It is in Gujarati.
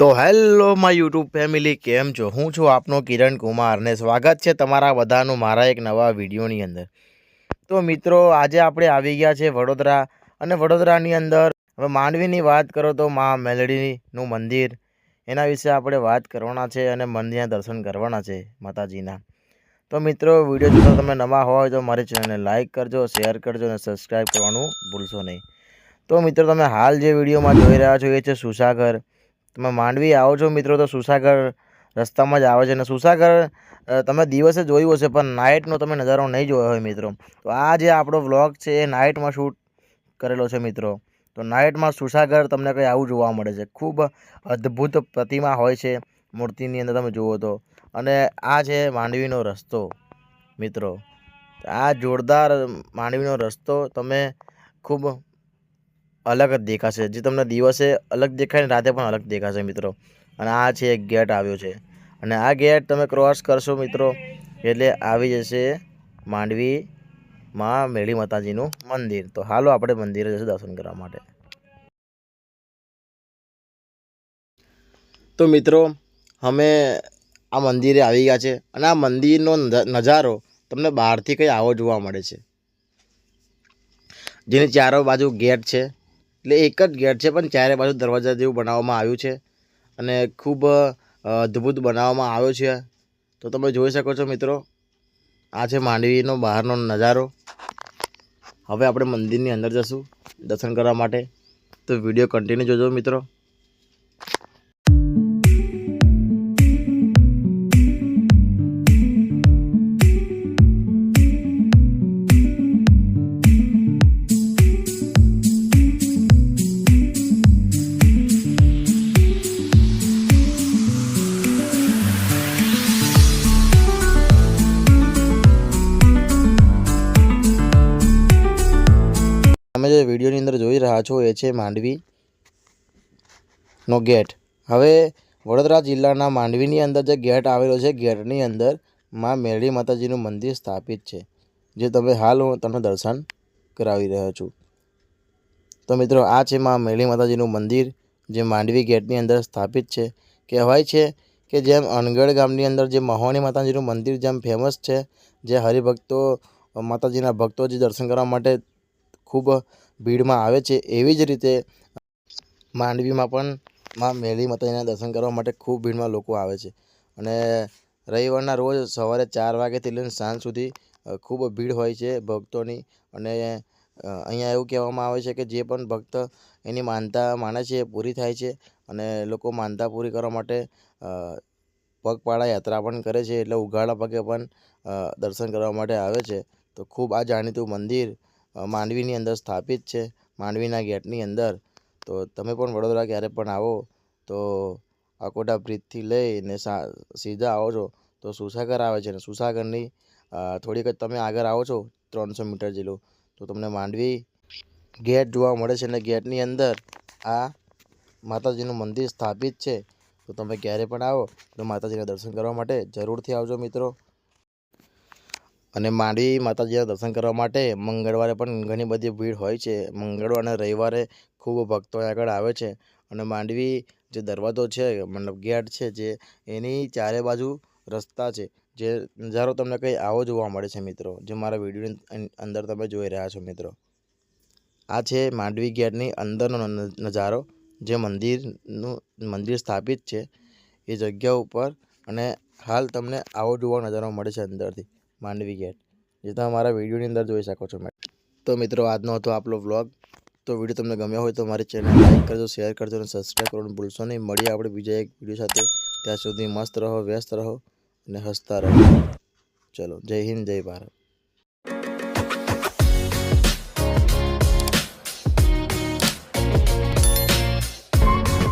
તો હેલો માય યુટ્યુબ ફેમિલી, કેમ છો? હું છું આપનો કિરણ કુમાર ને સ્વાગત છે તમારા બધાનું મારા એક નવા વિડીયોની અંદર. તો મિત્રો, આજે આપણે આવી ગયા છે વડોદરા અને વડોદરાની અંદર, હવે માંડવીની વાત કરો તો મા મેલડીનું મંદિર, એના વિશે આપણે વાત કરવાના છે અને મંદિરના દર્શન કરવાના છે માતાજીના. તો મિત્રો, વીડિયો જોતા તમે નવા હોય તો મારી ચેનલને લાઇક કરજો, શેર કરજો અને સબસ્ક્રાઈબ કરવાનું ભૂલશો નહીં. તો મિત્રો, તમે હાલ જે વિડીયોમાં જોઈ રહ્યા છો એ છે સુસાગર. તમે માંડવી આવો છો મિત્રો તો સુસાગર રસ્તામાં જ આવે છે. અને સુસાગર તમે દિવસે જોયું હશે, પણ નાઇટનો તમે નજારો નહીં જોયો હોય મિત્રો. તો આ જે આપણો વ્લોગ છે એ નાઇટમાં શૂટ કરેલો છે મિત્રો. તો નાઇટમાં સુસાગર તમને કંઈ આવું જોવા મળે છે. ખૂબ અદ્ભુત પ્રતિમા હોય છે મૂર્તિની અંદર તમે જુઓ તો. અને આ છે માંડવીનો રસ્તો મિત્રો. આ જોરદાર માંડવીનો રસ્તો તમે ખૂબ અલગ જ દેખાશે. જે તમને દિવસે અલગ દેખાય ને રાતે પણ અલગ દેખાશે મિત્રો. અને આ છે એક ગેટ આવ્યો છે. અને આ ગેટ તમે ક્રોસ કરશો મિત્રો, એટલે આવી જશે માંડવીમાં મેળી માતાજીનું મંદિર. તો હાલો આપણે મંદિરે જશું દર્શન કરવા માટે. તો મિત્રો, અમે આ મંદિરે આવી ગયા છે. અને આ મંદિરનો નજારો તમને બહારથી કંઈ આવો જોવા મળે છે. જેની ચારો બાજુ ગેટ છે. એટલે એક જ ગેટ છે, પણ ચારે બાજુ દરવાજા જેવું બનાવવામાં આવ્યું છે અને ખૂબ અદ્ભુત બનાવવામાં આવ્યો છે. તો તમે જોઈ શકો છો મિત્રો, આ છે માંડવીનો બહારનો નજારો. હવે આપણે મંદિરની અંદર જશું દર્શન કરવા માટે. તો વીડિયો કન્ટિન્યુ જોજો મિત્રો. વિડીયોની અંદર જોઈ રહ્યા છો એ છે માંડવીનો ગેટ. હવે વડોદરા જિલ્લાના માંડવીની અંદર જે ગેટ આવેલો છે, ગેટની અંદરમાં મેરડી માતાજીનું મંદિર સ્થાપિત છે. જે તમે હાલ હું તમને દર્શન કરાવી રહ્યો છું. તો મિત્રો, આ છે માં મેરડી માતાજીનું મંદિર જે માંડવી ગેટની અંદર સ્થાપિત છે. કહેવાય છે કે જેમ અનગઢ ગામની અંદર જે મહોણી માતાજીનું મંદિર જેમ ફેમસ છે, જે હરિભક્તો માતાજીના ભક્તો જે દર્શન કરવા માટે ખૂબ ભીડમાં આવે છે એવી જ રીતે માંડવીમાં પણ માં મેલી માતાજીના દર્શન કરવા માટે ખૂબ ભીડમાં લોકો આવે છે. અને રવિવારના રોજ સવારે ચાર વાગ્યાથી લઈને સાંજ સુધી ખૂબ ભીડ હોય છે ભક્તોની. અને અહીંયા એવું કહેવામાં આવે છે કે જે પણ ભક્ત એની માનતા માને છે એ પૂરી થાય છે. અને લોકો માનતા પૂરી કરવા માટે પગપાળા યાત્રા પણ કરે છે. એટલે ઉઘાડા પગે પણ દર્શન કરવા માટે આવે છે. તો ખૂબ આ જાણીતું મંદિર માંડવીની અંદર સ્થાપિત છે, માંડવીના ગેટની અંદર. તો તમે પણ વડોદરા ક્યારે પણ આવો, તો અકોટા બ્રિજથી લઈને સીધા આવો છો, તો સુસાગર આવે છે અને સુસાગરની થોડીક જ તમે આગળ આવો છો, ત્રણસો મીટર જેટલું. તો તમને માંડવી ગેટ જોવા મળે છે અને ગેટની અંદર આ માતાજીનું મંદિર સ્થાપિત છે. તો તમે ક્યારે પણ આવો, તો માતાજીના દર્શન કરવા માટે જરૂરથી આવજો મિત્રો. અને માંડવી માતાજીના દર્શન કરવા માટે મંગળવારે પણ ઘણી બધી ભીડ હોય છે. મંગળવાર અને રવિવારે ખૂબ ભક્તો આગળ આવે છે. અને માંડવી જે દરવાજો છે, મતલબ ગેટ છે, જે એની ચારે બાજુ રસ્તા છે. જે નજારો તમને કંઈ આવો જોવા મળે છે મિત્રો, જે મારા વિડીયોની અંદર તમે જોઈ રહ્યા છો મિત્રો. આ છે માંડવી ગેટની અંદરનો નજારો. જે મંદિરનું, મંદિર સ્થાપિત છે. એ જગ્યા ઉપર અને હાલ તમને આવો જોવા નજારો મળે છે અંદરથી. માંડવી ગેટ, જે તમે મારા વિડીયોની અંદર જોઈ શકો છો તો મિત્રો, આજનો હતો આપણો વ્લોગ તો વીડિયો તમને ગમ્યો હોય તો મારી ચેનલ લાઈક કરજો શેર કરજો અને સબસ્ક્રાઈબ કરવાનું ભૂલશો નહીં. મળીએ આપણે બીજા એક વીડિયો સાથે. ત્યાં સુધી મસ્ત રહો, વ્યસ્ત રહો અને હસતા રહો. ચલો, જય હિન્દ, જય ભારત.